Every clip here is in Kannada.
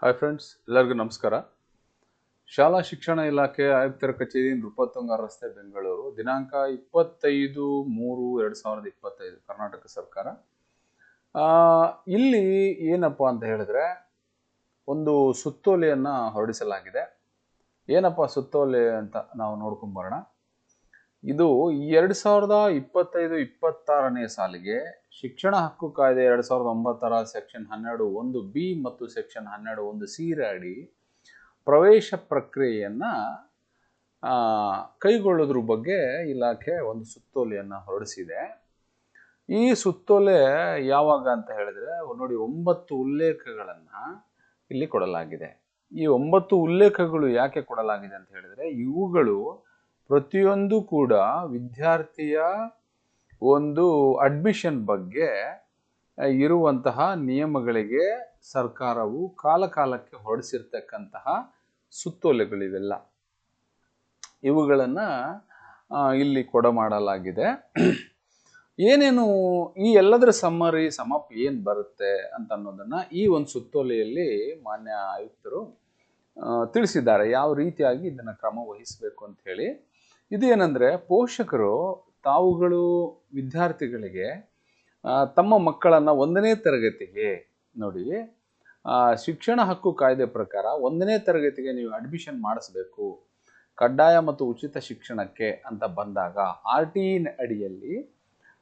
ಹಾಯ್ ಫ್ರೆಂಡ್ಸ್ ಎಲ್ಲರಿಗೂ ನಮಸ್ಕಾರ. ಶಾಲಾ ಶಿಕ್ಷಣ ಇಲಾಖೆ ಆಯುಕ್ತರ ಕಚೇರಿ ನೃಪತ್ತೊಂಗಾರ ರಸ್ತೆ ಬೆಂಗಳೂರು. ದಿನಾಂಕ ಇಪ್ಪತ್ತೈದು ಮೂರು ಎರಡು ಸಾವಿರದ ಇಪ್ಪತ್ತೈದು, ಕರ್ನಾಟಕ ಸರ್ಕಾರ. ಇಲ್ಲಿ ಏನಪ್ಪ ಅಂತ ಹೇಳಿದ್ರೆ, ಒಂದು ಸುತ್ತೋಲೆಯನ್ನು ಹೊರಡಿಸಲಾಗಿದೆ. ಏನಪ್ಪ ಸುತ್ತೋಲೆ ಅಂತ ನಾವು ನೋಡ್ಕೊಂಬರೋಣ ಇದು ಎರಡು ಸಾವಿರದ ಇಪ್ಪತ್ತೈದು, ಇಪ್ಪತ್ತಾರನೇ ಸಾಲಿಗೆ ಶಿಕ್ಷಣ ಹಕ್ಕು ಕಾಯ್ದೆ ಎರಡು ಸಾವಿರದ ಒಂಬತ್ತರ ಸೆಕ್ಷನ್ ಹನ್ನೆರಡು ಒಂದು ಬಿ ಮತ್ತು ಸೆಕ್ಷನ್ ಹನ್ನೆರಡು ಒಂದು ಸಿ ಅಡಿ ಪ್ರವೇಶ ಪ್ರಕ್ರಿಯೆಯನ್ನು ಕೈಗೊಳ್ಳೋದ್ರ ಬಗ್ಗೆ ಇಲಾಖೆ ಒಂದು ಸುತ್ತೋಲೆಯನ್ನು ಹೊರಡಿಸಿದೆ. ಈ ಸುತ್ತೋಲೆ ಯಾವಾಗ ಅಂತ ಹೇಳಿದ್ರೆ ನೋಡಿ ಒಂಬತ್ತು ಉಲ್ಲೇಖಗಳನ್ನು ಇಲ್ಲಿ ಕೊಡಲಾಗಿದೆ. ಈ ಒಂಬತ್ತು ಉಲ್ಲೇಖಗಳು ಯಾಕೆ ಕೊಡಲಾಗಿದೆ ಅಂತ ಹೇಳಿದ್ರೆ ಇವುಗಳು ಪ್ರತಿಯೊಂದು ಕೂಡ ವಿದ್ಯಾರ್ಥಿಯ ಒಂದು ಅಡ್ಮಿಷನ್ ಬಗ್ಗೆ ಇರುವಂತಹ ನಿಯಮಗಳಿಗೆ ಸರ್ಕಾರವು ಕಾಲಕಾಲಕ್ಕೆ ಹೊಡೆಸಿರ್ತಕ್ಕಂತಹ ಸುತ್ತೋಲೆಗಳಿವೆಲ್ಲ. ಇವುಗಳನ್ನು ಇಲ್ಲಿ ಕೊಡಮಾಡಲಾಗಿದೆ ಏನೇನು ಈ ಎಲ್ಲದರ ಸಮ್ಮರಿ ಸಮಪ್ ಏನು ಬರುತ್ತೆ ಅಂತ ಅನ್ನೋದನ್ನು ಈ ಒಂದು ಸುತ್ತೋಲೆಯಲ್ಲಿ ಮಾನ್ಯ ಆಯುಕ್ತರು ತಿಳಿಸಿದ್ದಾರೆ ಯಾವ ರೀತಿಯಾಗಿ ಇದನ್ನು ಕ್ರಮ ವಹಿಸಬೇಕು ಅಂತ ಹೇಳಿ. ಇದು ಏನಂದರೆ ಪೋಷಕರು ತಾವುಗಳು ವಿದ್ಯಾರ್ಥಿಗಳಿಗೆ ತಮ್ಮ ಮಕ್ಕಳನ್ನು ಒಂದನೇ ತರಗತಿಗೆ ನೋಡಿ ಶಿಕ್ಷಣ ಹಕ್ಕು ಕಾಯ್ದೆ ಪ್ರಕಾರ ಒಂದನೇ ತರಗತಿಗೆ ನೀವು ಅಡ್ಮಿಷನ್ ಮಾಡಿಸ್ಬೇಕು. ಕಡ್ಡಾಯ ಮತ್ತು ಉಚಿತ ಶಿಕ್ಷಣಕ್ಕೆ ಅಂತ ಬಂದಾಗ ಆರ್ ಟಿ ಅಡಿಯಲ್ಲಿ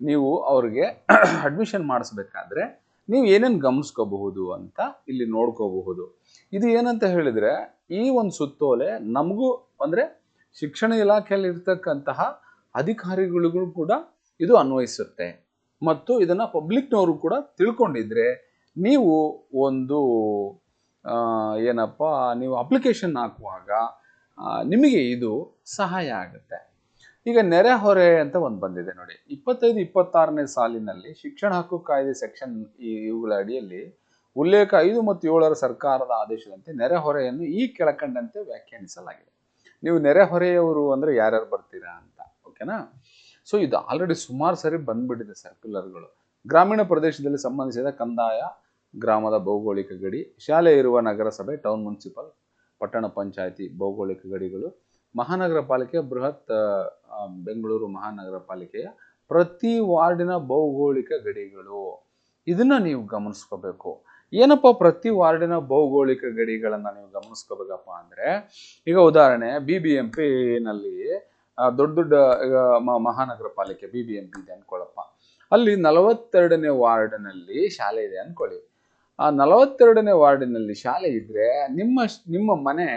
ನೀವು ಅವ್ರಿಗೆ ಅಡ್ಮಿಷನ್ ಮಾಡಿಸ್ಬೇಕಾದ್ರೆ ನೀವು ಏನೇನು ಗಮನಿಸ್ಕೋಬಹುದು ಅಂತ ಇಲ್ಲಿ ನೋಡ್ಕೋಬಹುದು. ಇದು ಏನಂತ ಹೇಳಿದ್ರೆ, ಈ ಒಂದು ಸುತ್ತೋಲೆ ನಮಗೂ ಅಂದರೆ ಶಿಕ್ಷಣ ಇಲಾಖೆಯಲ್ಲಿ ಇರ್ತಕ್ಕಂತಹ ಅಧಿಕಾರಿಗಳಿಗೂ ಕೂಡ ಇದು ಅನ್ವಯಿಸುತ್ತೆ. ಮತ್ತು ಇದನ್ನು ಪಬ್ಲಿಕ್ನವರು ಕೂಡ ತಿಳ್ಕೊಂಡಿದ್ರೆ, ನೀವು ಒಂದು ಏನಪ್ಪ, ನೀವು ಅಪ್ಲಿಕೇಶನ್ ಹಾಕುವಾಗ ನಿಮಗೆ ಇದು ಸಹಾಯ ಆಗುತ್ತೆ. ಈಗ ನೆರೆಹೊರೆ ಅಂತ ಒಂದು ಬಂದಿದೆ ನೋಡಿ. ಇಪ್ಪತ್ತೈದು, ಇಪ್ಪತ್ತಾರನೇ ಸಾಲಿನಲ್ಲಿ ಶಿಕ್ಷಣ ಹಕ್ಕು ಕಾಯ್ದೆ ಸೆಕ್ಷನ್ ಇವುಗಳ ಅಡಿಯಲ್ಲಿ ಉಲ್ಲೇಖ ಐದು ಮತ್ತು ಏಳರ ಸರ್ಕಾರದ ಆದೇಶದಂತೆ ನೆರೆಹೊರೆಯನ್ನು ಈ ಕೆಳಕಂಡಂತೆ ವ್ಯಾಖ್ಯಾನಿಸಲಾಗಿದೆ. ನೀವು ನೆರೆಹೊರೆಯವರು ಅಂದರೆ ಯಾರ್ಯಾರು ಬರ್ತೀರಾ ಅಂತ ಓಕೆನಾ ಸೊ ಇದು ಆಲ್ರೆಡಿ ಸುಮಾರು ಸರಿ ಬಂದ್ಬಿಟ್ಟಿದೆ ಸರ್ಕ್ಯುಲರ್ಗಳು ಗ್ರಾಮೀಣ ಪ್ರದೇಶದಲ್ಲಿ ಸಂಬಂಧಿಸಿದ ಕಂದಾಯ, ಗ್ರಾಮದ ಭೌಗೋಳಿಕ ಗಡಿ, ಶಾಲೆ ಇರುವ ನಗರಸಭೆ ಟೌನ್ ಮುನ್ಸಿಪಲ್ ಪಟ್ಟಣ ಪಂಚಾಯಿತಿ, ಭೌಗೋಳಿಕ ಗಡಿಗಳು, ಮಹಾನಗರ ಪಾಲಿಕೆ, ಬೃಹತ್ ಬೆಂಗಳೂರು ಮಹಾನಗರ ಪಾಲಿಕೆಯ ಪ್ರತಿ ವಾರ್ಡಿನ ಭೌಗೋಳಿಕ ಗಡಿಗಳು. ಇದನ್ನ ನೀವು ಗಮನಿಸ್ಕೋಬೇಕು. ಏನಪ್ಪ ಪ್ರತಿ ವಾರ್ಡಿನ ಭೌಗೋಳಿಕ ಗಡಿಗಳನ್ನು ನೀವು ಗಮನಿಸ್ಕೋಬೇಕಪ್ಪ ಅಂದರೆ, ಈಗ ಉದಾಹರಣೆ ಬಿ ಬಿ ಎಂ ಪಿನಲ್ಲಿ ದೊಡ್ಡ ದೊಡ್ಡ ಮ- ಮಹಾನಗರ ಪಾಲಿಕೆ ಬಿ ಬಿ ಎಂ ಪಿ ಇದೆ ಅನ್ಕೊಳ್ಳಪ್ಪ ಅಲ್ಲಿ ನಲವತ್ತೆರಡನೇ ವಾರ್ಡ್ನಲ್ಲಿ ಶಾಲೆ ಇದೆ ಅನ್ಕೊಳ್ಳಿ. ಆ ನಲವತ್ತೆರಡನೇ ವಾರ್ಡಿನಲ್ಲಿ ಶಾಲೆ ಇದ್ರೆ ನಿಮ್ಮ ನಿಮ್ಮ ಮನೆ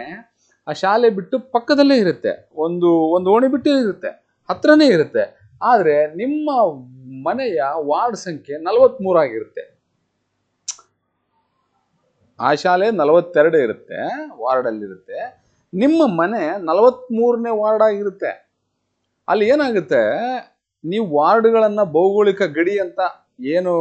ಆ ಶಾಲೆ ಬಿಟ್ಟು ಪಕ್ಕದಲ್ಲೇ ಇರುತ್ತೆ. ಒಂದು ಒಂದು ಓಣಿ ಬಿಟ್ಟು ಇರುತ್ತೆ. ಹತ್ರನೇ ಇರುತ್ತೆ. ಆದರೆ ನಿಮ್ಮ ಮನೆಯ ವಾರ್ಡ್ ಸಂಖ್ಯೆ ನಲವತ್ತ್ಮೂರಾಗಿರುತ್ತೆ ಆ ಶಾಲೆ ನಲವತ್ತೆರಡು ಇರುತ್ತೆ, ವಾರ್ಡಲ್ಲಿರುತ್ತೆ. ನಿಮ್ಮ ಮನೆ ನಲವತ್ತ್ಮೂರನೇ ವಾರ್ಡ್ ಆಗಿರುತ್ತೆ ಅಲ್ಲಿ ಏನಾಗುತ್ತೆ? ನೀವು ವಾರ್ಡ್ಗಳನ್ನು ಭೌಗೋಳಿಕ ಗಡಿ ಅಂತ ಏನು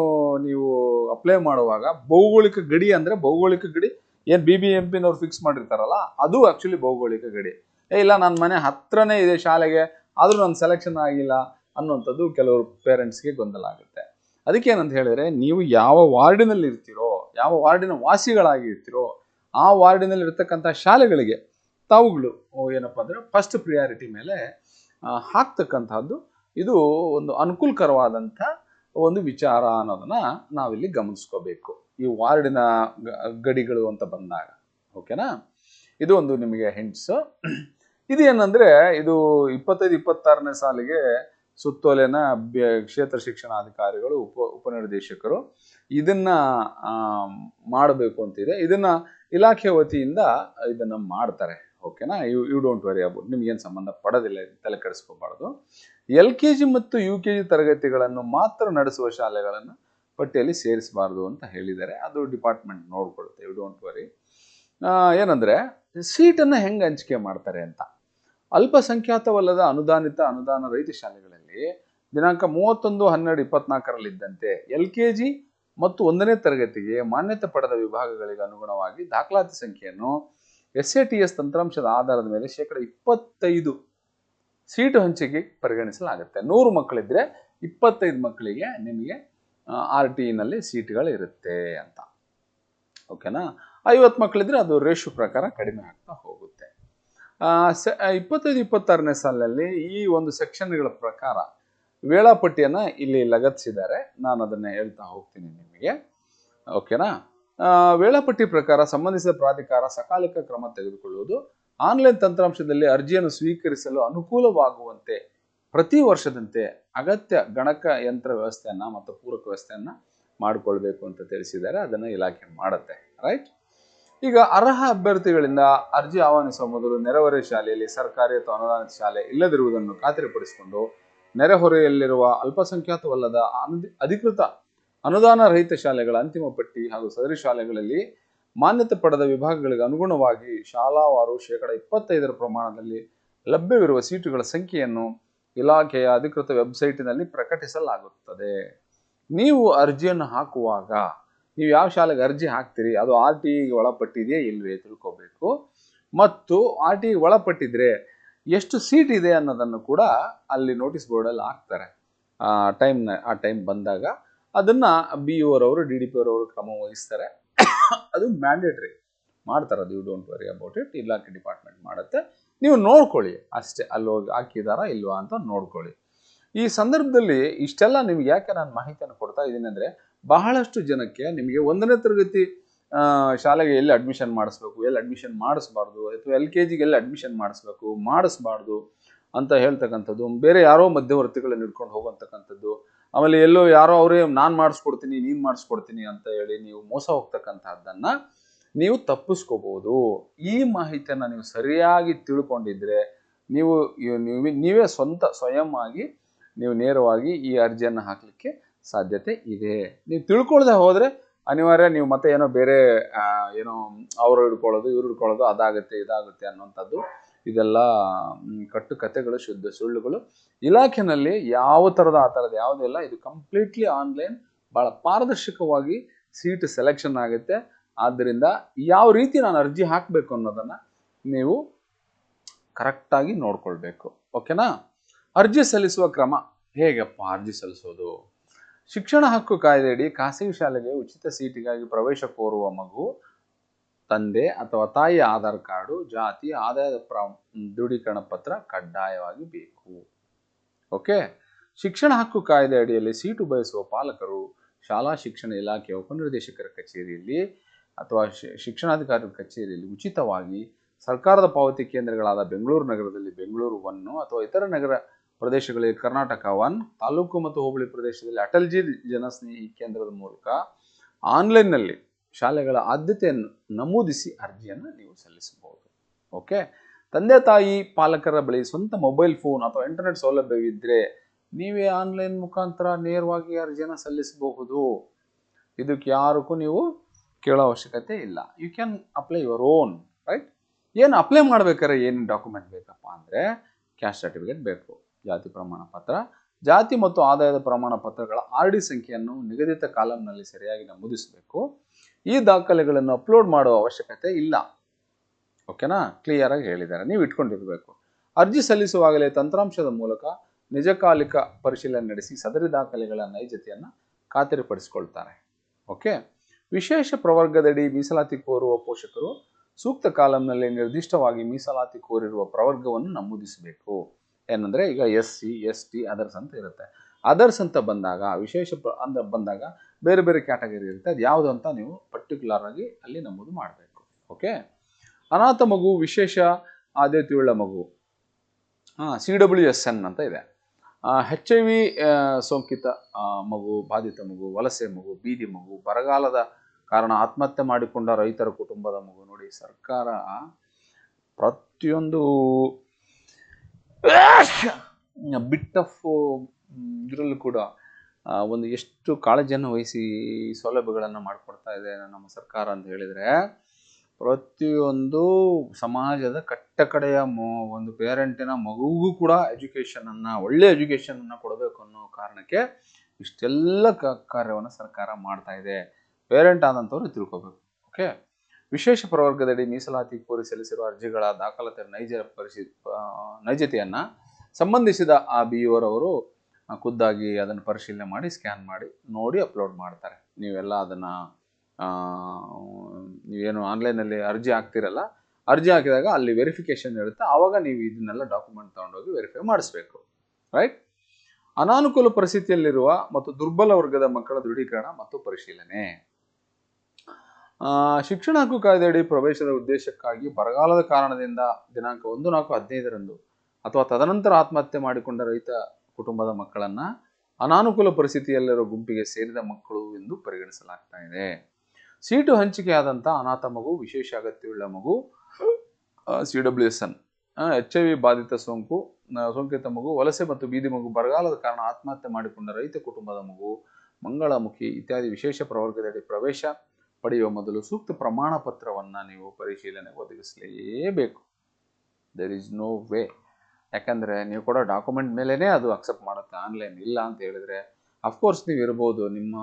ನೀವು ಅಪ್ಲೈ ಮಾಡುವಾಗ, ಭೌಗೋಳಿಕ ಗಡಿ ಅಂದರೆ ಭೌಗೋಳಿಕ ಗಡಿ, ಏನು ಬಿ ಬಿ ಎಂ ಪಿನವ್ರು ಫಿಕ್ಸ್ ಮಾಡಿರ್ತಾರಲ್ಲ, ಅದು ಆ್ಯಕ್ಚುಲಿ ಭೌಗೋಳಿಕ ಗಡಿ. ಏ, ಇಲ್ಲ ನನ್ನ ಮನೆ ಹತ್ರನೇ ಇದೆ ಶಾಲೆಗೆ, ಆದರೂ ನನ್ನ ಸೆಲೆಕ್ಷನ್ ಆಗಿಲ್ಲ ಅನ್ನುವಂಥದ್ದು ಕೆಲವರು ಪೇರೆಂಟ್ಸ್ಗೆ ಗೊಂದಲ ಆಗುತ್ತೆ. ಅದಕ್ಕೇನಂತ ಹೇಳಿದ್ರೆ, ನೀವು ಯಾವ ವಾರ್ಡಿನಲ್ಲಿ ಇರ್ತೀರೋ ಯಾವ ವಾರ್ಡಿನ ವಾಸಿಗಳಾಗಿ ಇರ್ತೀರೋ ಆ ವಾರ್ಡಿನಲ್ಲಿ ಇರ್ತಕ್ಕಂಥ ಶಾಲೆಗಳಿಗೆ ತಾವುಗಳು ಏನಪ್ಪ ಅಂದರೆ ಫಸ್ಟ್ ಪ್ರಿಯಾರಿಟಿ ಮೇಲೆ ಹಾಕ್ತಕ್ಕಂಥದ್ದು ಇದು ಒಂದು ಅನುಕೂಲಕರವಾದಂಥ ಒಂದು ವಿಚಾರ ಅನ್ನೋದನ್ನ ನಾವಿಲ್ಲಿ ಗಮನಿಸ್ಕೋಬೇಕು. ಈ ವಾರ್ಡಿನ ಗಡಿಗಳು ಅಂತ ಬಂದಾಗ, ಓಕೆನಾ? ಇದು ಒಂದು ನಿಮಗೆ ಹಿಂಟ್ಸ್ ಇದು ಏನಂದ್ರೆ, ಇದು ಇಪ್ಪತ್ತೈದು, ಇಪ್ಪತ್ತಾರನೇ ಸಾಲಿಗೆ ಸುತ್ತೋಲೆನ ಕ್ಷೇತ್ರ ಶಿಕ್ಷಣಾಧಿಕಾರಿಗಳು, ಉಪ, ಉಪನಿರ್ದೇಶಕರು ಇದನ್ನ ಮಾಡಬೇಕು ಅಂತಿದೆ. ಇದನ್ನ ಇಲಾಖೆ ವತಿಯಿಂದ ಇದನ್ನ ಮಾಡ್ತಾರೆ. ಓಕೆನಾ? You you don't worry about ನಿಮ್ಗೇನು ಸಂಬಂಧ ಪಡೋದಿಲ್ಲ, ತಲೆ ಕೆಡಿಸ್ಕೋಬಾರ್ದು. ಎಲ್ ಕೆ ಜಿ ಮತ್ತು ಯು ಕೆ ಜಿ ತರಗತಿಗಳನ್ನು ಮಾತ್ರ ನಡೆಸುವ ಶಾಲೆಗಳನ್ನು ಪಟ್ಟಿಯಲ್ಲಿ ಸೇರಿಸಬಾರ್ದು ಅಂತ ಹೇಳಿದ್ದಾರೆ. ಅದು ಡಿಪಾರ್ಟ್ಮೆಂಟ್ ನೋಡ್ಕೊಳುತ್ತೆ ಯು ಡೋಂಟ್ ವರಿ. ಏನಂದರೆ, ಸೀಟನ್ನು ಹೆಂಗೆ ಹಂಚಿಕೆ ಮಾಡ್ತಾರೆ ಅಂತ. ಅಲ್ಪಸಂಖ್ಯಾತವಲ್ಲದ ಅನುದಾನಿತ, ಅನುದಾನ ರಹಿತ ಶಾಲೆಗಳಲ್ಲಿ ದಿನಾಂಕ ಮೂವತ್ತೊಂದು, ಹನ್ನೆರಡು, ಇಪ್ಪತ್ನಾಲ್ಕರಲ್ಲಿದ್ದಂತೆ ಎಲ್ ಕೆ ಜಿ ಮತ್ತು ಒಂದನೇ ತರಗತಿಗೆ ಮಾನ್ಯತೆ ಪಡೆದ ವಿಭಾಗಗಳಿಗೆ ಅನುಗುಣವಾಗಿ ದಾಖಲಾತಿ ಸಂಖ್ಯೆಯನ್ನು ಎಸ್ ಎ ಟಿ ಎಸ್ ತಂತ್ರಾಂಶದ ಆಧಾರದ ಮೇಲೆ ಶೇಕಡ ಇಪ್ಪತ್ತೈದು ಸೀಟು ಹಂಚಿಕೆ ಪರಿಗಣಿಸಲಾಗುತ್ತೆ. ನೂರು ಮಕ್ಕಳಿದ್ರೆ ಇಪ್ಪತ್ತೈದು ಮಕ್ಕಳಿಗೆ ನಿಮಗೆ ಆರ್ ಟಿ ನಲ್ಲಿ ಸೀಟ್ಗಳು ಇರುತ್ತೆ ಅಂತ. ಓಕೆನಾ? ಐವತ್ತು ಮಕ್ಕಳಿದ್ರೆ ಅದು ರೇಷು ಪ್ರಕಾರ ಕಡಿಮೆ ಆಗ್ತಾ ಹೋಗುತ್ತೆ. ಇಪ್ಪತ್ತೈದು ಇಪ್ಪತ್ತಾರನೇ ಸಾಲಿನಲ್ಲಿ ಈ ಒಂದು ಸೆಕ್ಷನ್ಗಳ ಪ್ರಕಾರ ವೇಳಾಪಟ್ಟಿಯನ್ನು ಇಲ್ಲಿ ಲಗತ್ತಿಸಿದ್ದಾರೆ. ನಾನು ಅದನ್ನು ಹೇಳ್ತಾ ಹೋಗ್ತೀನಿ ನಿಮಗೆ. ಓಕೆನಾ? ವೇಳಾಪಟ್ಟಿ ಪ್ರಕಾರ ಸಂಬಂಧಿಸಿದ ಪ್ರಾಧಿಕಾರ ಸಕಾಲಿಕ ಕ್ರಮ ತೆಗೆದುಕೊಳ್ಳುವುದು, ಆನ್ಲೈನ್ ತಂತ್ರಾಂಶದಲ್ಲಿ ಅರ್ಜಿಯನ್ನು ಸ್ವೀಕರಿಸಲು ಅನುಕೂಲವಾಗುವಂತೆ ಪ್ರತಿ ವರ್ಷದಂತೆ ಅಗತ್ಯ ಗಣಕ ಯಂತ್ರ ವ್ಯವಸ್ಥೆಯನ್ನು ಮತ್ತು ಪೂರಕ ವ್ಯವಸ್ಥೆಯನ್ನು ಮಾಡಿಕೊಳ್ಬೇಕು ಅಂತ ತಿಳಿಸಿದ್ದಾರೆ. ಅದನ್ನು ಇಲಾಖೆ ಮಾಡುತ್ತೆ. ರೈಟ್ ಈಗ ಅರ್ಹ ಅಭ್ಯರ್ಥಿಗಳಿಂದ ಅರ್ಜಿ ಆಹ್ವಾನಿಸುವ ಮೊದಲು ನೆರೆಹೊರೆ ಶಾಲೆಯಲ್ಲಿ ಸರ್ಕಾರಿ ಅಥವಾ ಅನುದಾನಿತ ಶಾಲೆ ಇಲ್ಲದಿರುವುದನ್ನು ಖಾತರಿಪಡಿಸಿಕೊಂಡು ನೆರೆಹೊರೆಯಲ್ಲಿರುವ ಅಲ್ಪಸಂಖ್ಯಾತವಲ್ಲದ ಅಧಿಕೃತ ಅನುದಾನ ರಹಿತ ಶಾಲೆಗಳ ಅಂತಿಮ ಪಟ್ಟಿ ಹಾಗೂ ಸದರಿ ಶಾಲೆಗಳಲ್ಲಿ ಮಾನ್ಯತೆ ಪಡೆದ ವಿಭಾಗಗಳಿಗೆ ಅನುಗುಣವಾಗಿ ಶಾಲಾವಾರು ಶೇಕಡ ಇಪ್ಪತ್ತೈದರ ಪ್ರಮಾಣದಲ್ಲಿ ಲಭ್ಯವಿರುವ ಸೀಟುಗಳ ಸಂಖ್ಯೆಯನ್ನು ಇಲಾಖೆಯ ಅಧಿಕೃತ ವೆಬ್ಸೈಟಿನಲ್ಲಿ ಪ್ರಕಟಿಸಲಾಗುತ್ತದೆ. ನೀವು ಅರ್ಜಿಯನ್ನು ಹಾಕುವಾಗ, ನೀವು ಯಾವ ಶಾಲೆಗೆ ಅರ್ಜಿ ಹಾಕ್ತೀರಿ, ಅದು ಆರ್ ಟಿ ಒಳಪಟ್ಟಿದೆಯೇ ಇಲ್ವೇ ತಿಳ್ಕೋಬೇಕು. ಮತ್ತು ಆರ್ ಟಿ ಒಳಪಟ್ಟಿದ್ರೆ ಎಷ್ಟು ಸೀಟ್ ಇದೆ ಅನ್ನೋದನ್ನು ಕೂಡ ಅಲ್ಲಿ ನೋಟಿಸ್ ಬೋರ್ಡಲ್ಲಿ ಹಾಕ್ತಾರೆ. ಆ ಟೈಮ್ನ ಆ ಟೈಮ್ ಬಂದಾಗ ಅದನ್ನು ಬಿ ಅವರವರು ಡಿ ಡಿ ಪಿ ಅವರವರು ಕ್ರಮ ವಹಿಸ್ತಾರೆ. ಅದು ಮ್ಯಾಂಡೇಟ್ರಿ ಮಾಡ್ತಾರೆ ಅದು you don't worry about it ಇಲಾಖೆ ಡಿಪಾರ್ಟ್ಮೆಂಟ್ ಮಾಡುತ್ತೆ. ನೀವು ನೋಡ್ಕೊಳ್ಳಿ ಅಷ್ಟೇ. ಅಲ್ಲಿ ಹೋಗಿ ಹಾಕಿದಾರಾ ಇಲ್ವಾ ಅಂತ ನೋಡ್ಕೊಳ್ಳಿ. ಈ ಸಂದರ್ಭದಲ್ಲಿ ಇಷ್ಟೆಲ್ಲ ನಿಮ್ಗೆ ಯಾಕೆ ನಾನು ಮಾಹಿತಿಯನ್ನು ಕೊಡ್ತಾ ಇದ್ದೀನಿ ಅಂದರೆ ಬಹಳಷ್ಟು ಜನಕ್ಕೆ ನಿಮಗೆ ಒಂದನೇ ತರಗತಿ ಶಾಲೆಗೆ ಎಲ್ಲಿ ಅಡ್ಮಿಷನ್ ಮಾಡಿಸ್ಬೇಕು, ಎಲ್ಲಿ ಅಡ್ಮಿಷನ್ ಮಾಡಿಸ್ಬಾರ್ದು, ಅಥವಾ ಎಲ್ ಕೆ ಜಿಗೆ ಎಲ್ಲಿ ಅಡ್ಮಿಷನ್ ಮಾಡಿಸ್ಬೇಕು, ಮಾಡಿಸ್ಬಾರ್ದು ಅಂತ ಹೇಳ್ತಕ್ಕಂಥದ್ದು, ಬೇರೆ ಯಾರೋ ಮಧ್ಯವರ್ತಿಗಳನ್ನ ಹಿಡ್ಕೊಂಡು ಹೋಗುವಂತಕ್ಕಂಥದ್ದು, ಆಮೇಲೆ ಎಲ್ಲೋ ಯಾರೋ ಅವರೇ, ನಾನು ಮಾಡಿಸ್ಕೊಡ್ತೀನಿ, ನೀನು ಮಾಡಿಸ್ಕೊಡ್ತೀನಿ ಅಂತ ಹೇಳಿ ನೀವು ಮೋಸ ಹೋಗ್ತಕ್ಕಂಥದ್ದನ್ನು ನೀವು ತಪ್ಪಿಸ್ಕೋಬಹುದು ಈ ಮಾಹಿತಿಯನ್ನು ನೀವು ಸರಿಯಾಗಿ ತಿಳ್ಕೊಂಡಿದ್ರೆ ನೀವು ನೀವು, ನೀವೇ ಸ್ವಂತ ಸ್ವಯಂ ಆಗಿ ನೀವು ನೇರವಾಗಿ ಈ ಅರ್ಜಿಯನ್ನು ಹಾಕಲಿಕ್ಕೆ ಸಾಧ್ಯತೆ ಇದೆ. ನೀವು ತಿಳ್ಕೊಳ್ದೆ ಹೋದರೆ ಅನಿವಾರ್ಯ ನೀವು ಮತ್ತೆ ಏನೋ ಬೇರೆ ಏನೋ ಅವರು ಹಿಡ್ಕೊಳ್ಳೋದು, ಇವ್ರು ಹಿಡ್ಕೊಳ್ಳೋದು, ಅದಾಗುತ್ತೆ, ಇದಾಗುತ್ತೆ ಅನ್ನೋಂಥದ್ದು ಇದೆಲ್ಲ ಕಟ್ಟು ಕಥೆಗಳು, ಶುದ್ಧ ಸುಳ್ಳುಗಳು. ಇಲಾಖೆನಲ್ಲಿ ಯಾವ ಥರದ ಆ ಥರದ್ದು ಯಾವುದಿಲ್ಲ ಇದು ಕಂಪ್ಲೀಟ್ಲಿ ಆನ್ಲೈನ್ ಭಾಳ ಪಾರದರ್ಶಕವಾಗಿ ಸೀಟ್ ಸೆಲೆಕ್ಷನ್ ಆಗುತ್ತೆ. ಆದ್ದರಿಂದ ಯಾವ ರೀತಿ ನಾನು ಅರ್ಜಿ ಹಾಕಬೇಕು ಅನ್ನೋದನ್ನು ನೀವು ಕರೆಕ್ಟಾಗಿ ನೋಡ್ಕೊಳ್ಬೇಕು. ಓಕೆನಾ ಅರ್ಜಿ ಸಲ್ಲಿಸುವ ಕ್ರಮ ಹೇಗಪ್ಪ ಅರ್ಜಿ ಸಲ್ಲಿಸೋದು? ಶಿಕ್ಷಣ ಹಕ್ಕು ಕಾಯ್ದೆಯಡಿ ಖಾಸಗಿ ಶಾಲೆಗೆ ಉಚಿತ ಸೀಟಿಗಾಗಿ ಪ್ರವೇಶ ಕೋರುವ ಮಗು, ತಂದೆ ಅಥವಾ ತಾಯಿಯ ಆಧಾರ್ ಕಾರ್ಡು, ಜಾತಿ, ಆದಾಯದ ದೃಢೀಕರಣ ಪತ್ರ ಕಡ್ಡಾಯವಾಗಿ ಬೇಕು. ಓಕೆ? ಶಿಕ್ಷಣ ಹಕ್ಕು ಕಾಯ್ದೆ ಅಡಿಯಲ್ಲಿ ಸೀಟು ಬಯಸುವ ಪಾಲಕರು ಶಾಲಾ ಶಿಕ್ಷಣ ಇಲಾಖೆಯ ಉಪನಿರ್ದೇಶಕರ ಕಚೇರಿಯಲ್ಲಿ ಅಥವಾ ಶಿಕ್ಷಣಾಧಿಕಾರಿ ಕಚೇರಿಯಲ್ಲಿ ಉಚಿತವಾಗಿ ಸರ್ಕಾರದ ಪಾವತಿ ಕೇಂದ್ರಗಳಾದ ಬೆಂಗಳೂರು ನಗರದಲ್ಲಿ ಬೆಂಗಳೂರು ಒನ್ನು ಅಥವಾ ಇತರ ನಗರ ಪ್ರದೇಶಗಳಲ್ಲಿ ಕರ್ನಾಟಕ ಒನ್, ತಾಲೂಕು ಮತ್ತು ಹೋಬಳಿ ಪ್ರದೇಶದಲ್ಲಿ ಅಟಲ್ಜಿ ಜನಸ್ನೇಹಿ ಕೇಂದ್ರದ ಮೂಲಕ ಆನ್ಲೈನ್ನಲ್ಲಿ ಶಾಲೆಗಳ ಆದ್ಯತೆಯನ್ನು ನಮೂದಿಸಿ ಅರ್ಜಿಯನ್ನು ನೀವು ಸಲ್ಲಿಸಬಹುದು. ಓಕೆ? ತಂದೆ ತಾಯಿ ಪಾಲಕರ ಬಳಿ ಸ್ವಂತ ಮೊಬೈಲ್ ಫೋನ್ ಅಥವಾ ಇಂಟರ್ನೆಟ್ ಸೌಲಭ್ಯವಿದ್ದರೆ ನೀವೇ ಆನ್ಲೈನ್ ಮುಖಾಂತರ ನೇರವಾಗಿ ಅರ್ಜಿಯನ್ನು ಸಲ್ಲಿಸಬಹುದು. ಇದಕ್ಕೆ ಯಾರಕ್ಕೂ ನೀವು ಕೇಳೋ ಅವಶ್ಯಕತೆ ಇಲ್ಲ. You can apply your own right ಏನು ಅಪ್ಲೈ ಮಾಡ್ಬೇಕಾದ್ರೆ ಏನು ಡಾಕ್ಯುಮೆಂಟ್ ಬೇಕಪ್ಪ ಅಂದರೆ ಕ್ಯಾಶ್ ಸರ್ಟಿಫಿಕೇಟ್ ಬೇಕು. ಜಾತಿ ಪ್ರಮಾಣ ಪತ್ರ. ಜಾತಿ ಮತ್ತು ಆದಾಯದ ಪ್ರಮಾಣ ಪತ್ರಗಳ ಆರ್ ಡಿ ಸಂಖ್ಯೆಯನ್ನು ನಿಗದಿತ ಕಾಲಂನಲ್ಲಿ ಸರಿಯಾಗಿ ನಮೂದಿಸಬೇಕು. ಈ ದಾಖಲೆಗಳನ್ನು ಅಪ್ಲೋಡ್ ಮಾಡುವ ಅವಶ್ಯಕತೆ ಇಲ್ಲ. ಓಕೆನಾ? ಕ್ಲಿಯರ್ ಆಗಿ ಹೇಳಿದ್ದಾರೆ. ನೀವು ಇಟ್ಕೊಂಡಿರಬೇಕು. ಅರ್ಜಿ ಸಲ್ಲಿಸುವಾಗಲೇ ತಂತ್ರಾಂಶದ ಮೂಲಕ ನಿಜಕಾಲಿಕ ಪರಿಶೀಲನೆ ನಡೆಸಿ ಸದರಿ ದಾಖಲೆಗಳ ನೈಜತೆಯನ್ನು ಖಾತರಿಪಡಿಸಿಕೊಳ್ತಾರೆ. ಓಕೆ? ವಿಶೇಷ ಪ್ರವರ್ಗದಡಿ ಮೀಸಲಾತಿ ಕೋರುವ ಪೋಷಕರು ಸೂಕ್ತ ಕಾಲಂನಲ್ಲಿ ನಿರ್ದಿಷ್ಟವಾಗಿ ಮೀಸಲಾತಿ ಕೋರಿರುವ ಪ್ರವರ್ಗವನ್ನು ನಮೂದಿಸಬೇಕು. ಏನಂದ್ರೆ ಈಗ S C S T others ಅಂತ ಇರುತ್ತೆ. ಅದರ್ಸ್ ಅಂತ ಬಂದಾಗ, ವಿಶೇಷ ಅಂತ ಬಂದಾಗ ಬೇರೆ ಬೇರೆ ಕ್ಯಾಟಗರಿ ಇರುತ್ತೆ. ಅದು ಯಾವುದು ಅಂತ ನೀವು ಪರ್ಟಿಕ್ಯುಲರ್ ಆಗಿ ಅಲ್ಲಿ ನಮೂದು ಮಾಡಬೇಕು. ಓಕೆ ಅನಾಥ ಮಗು, ವಿಶೇಷ ಆದ್ಯತೆಯುಳ್ಳ ಮಗು. ಹಾಂ ಸಿ ಡಬ್ಲ್ಯೂ ಎಸ್ ಎನ್ ಅಂತ ಇದೆ. ಹೆಚ್ ಐ ವಿ ಸೋಂಕಿತ ಮಗು, ಬಾಧಿತ ಮಗು, ವಲಸೆ ಮಗು, ಬೀದಿ ಮಗು, ಬರಗಾಲದ ಕಾರಣ ಆತ್ಮಹತ್ಯೆ ಮಾಡಿಕೊಂಡ ರೈತರ ಕುಟುಂಬದ ಮಗು ನೋಡಿ ಸರ್ಕಾರ ಪ್ರತಿಯೊಂದು ಬಿಟ್ ಆಫ್ ಇದರಲ್ಲೂ ಕೂಡ ಒಂದು ಎಷ್ಟು ಕಾಳಜಿಯನ್ನು ವಹಿಸಿ ಈ ಸೌಲಭ್ಯಗಳನ್ನು ಮಾಡಿಕೊಡ್ತಾ ಇದೆ ನಮ್ಮ ಸರ್ಕಾರ ಅಂತ ಹೇಳಿದರೆ, ಪ್ರತಿಯೊಂದು ಸಮಾಜದ ಕಟ್ಟ ಕಡೆಯ ಒಂದು ಪೇರೆಂಟಿನ ಮಗುವಿಗೂ ಕೂಡ ಎಜುಕೇಷನನ್ನು ಒಳ್ಳೆಯ ಎಜುಕೇಷನನ್ನು ಕೊಡಬೇಕು ಅನ್ನೋ ಕಾರಣಕ್ಕೆ ಇಷ್ಟೆಲ್ಲ ಕಾರ್ಯವನ್ನು ಸರ್ಕಾರ ಮಾಡ್ತಾ ಇದೆ. ಪೇರೆಂಟ್ ಆದಂಥವ್ರು ತಿಳ್ಕೊಬೇಕು ಓಕೆ ವಿಶೇಷ ಪ್ರವರ್ಗದಡಿ ಮೀಸಲಾತಿ ಕೋರಿ ಸಲ್ಲಿಸಿರುವ ಅರ್ಜಿಗಳ ದಾಖಲಾತಿ ನೈಜ ಪರಿಶೀ ನೈಜತೆಯನ್ನ ಸಂಬಂಧಿಸಿದ ಆ ಬಿ ಅವರವರು ಖುದ್ದಾಗಿ ಅದನ್ನು ಪರಿಶೀಲನೆ ಮಾಡಿ, ಸ್ಕ್ಯಾನ್ ಮಾಡಿ, ನೋಡಿ, ಅಪ್ಲೋಡ್ ಮಾಡ್ತಾರೆ. ನೀವೆಲ್ಲ ಅದನ್ನು ನೀವೇನು ಆನ್ಲೈನಲ್ಲಿ ಅರ್ಜಿ ಹಾಕ್ತಿರಲ್ಲ, ಅರ್ಜಿ ಹಾಕಿದಾಗ ಅಲ್ಲಿ ವೆರಿಫಿಕೇಶನ್ ಇರುತ್ತೆ. ಆವಾಗ ನೀವು ಇದನ್ನೆಲ್ಲ ಡಾಕ್ಯುಮೆಂಟ್ ತೊಗೊಂಡೋಗಿ ವೆರಿಫೈ ಮಾಡಿಸ್ಬೇಕು. ರೈಟ್? ಅನಾನುಕೂಲ ಪರಿಸ್ಥಿತಿಯಲ್ಲಿರುವ ಮತ್ತು ದುರ್ಬಲ ವರ್ಗದ ಮಕ್ಕಳ ದೃಢೀಕರಣ ಮತ್ತು ಪರಿಶೀಲನೆ. ಶಿಕ್ಷಣ ಹಕ್ಕು ಕಾಯ್ದೆಯಡಿ ಪ್ರವೇಶದ ಉದ್ದೇಶಕ್ಕಾಗಿ ಬರಗಾಲದ ಕಾರಣದಿಂದ ದಿನಾಂಕ ಒಂದು, ನಾಲ್ಕು, ಹದಿನೈದರಂದು ಅಥವಾ ತದನಂತರ ಆತ್ಮಹತ್ಯೆ ಮಾಡಿಕೊಂಡ ರೈತ ಕುಟುಂಬದ ಮಕ್ಕಳನ್ನ ಅನಾನುಕೂಲ ಪರಿಸ್ಥಿತಿಯಲ್ಲಿರೋ ಗುಂಪಿಗೆ ಸೇರಿದ ಮಕ್ಕಳು ಎಂದು ಪರಿಗಣಿಸಲಾಗ್ತಾ ಇದೆ. ಸೀಟು ಹಂಚಿಕೆಯಾದಂಥ ಅನಾಥ ಮಗು, ವಿಶೇಷ ಅಗತ್ಯವುಳ್ಳ ಮಗು C W S N H I V ಬಾಧಿತ ಸೋಂಕು ಸೋಂಕಿತ ಮಗು, ವಲಸೆ ಮತ್ತು ಬೀದಿ ಮಗು, ಬರಗಾಲದ ಕಾರಣ ಆತ್ಮಹತ್ಯೆ ಮಾಡಿಕೊಂಡ ರೈತ ಕುಟುಂಬದ ಮಗು, ಮಂಗಳಮುಖಿ ಇತ್ಯಾದಿ ವಿಶೇಷ ಪ್ರವರ್ಗದಡಿ ಪ್ರವೇಶ ಪಡೆಯುವ ಮೊದಲು ಸೂಕ್ತ ಪ್ರಮಾಣ ಪತ್ರವನ್ನು ನೀವು ಪರಿಶೀಲನೆ ಒದಗಿಸಲೇಬೇಕು. ದೆರ್ ಈಸ್ ನೋ ವೇ ಯಾಕಂದರೆ ನೀವು ಕೊಡೋ ಡಾಕ್ಯುಮೆಂಟ್ ಮೇಲೇ ಅದು ಅಕ್ಸೆಪ್ಟ್ ಮಾಡುತ್ತೆ. ಆನ್ಲೈನ್ ಇಲ್ಲ ಅಂತ ಹೇಳಿದ್ರೆ ಅಫ್ಕೋರ್ಸ್ ನೀವು ಇರ್ಬೋದು, ನಿಮ್ಮ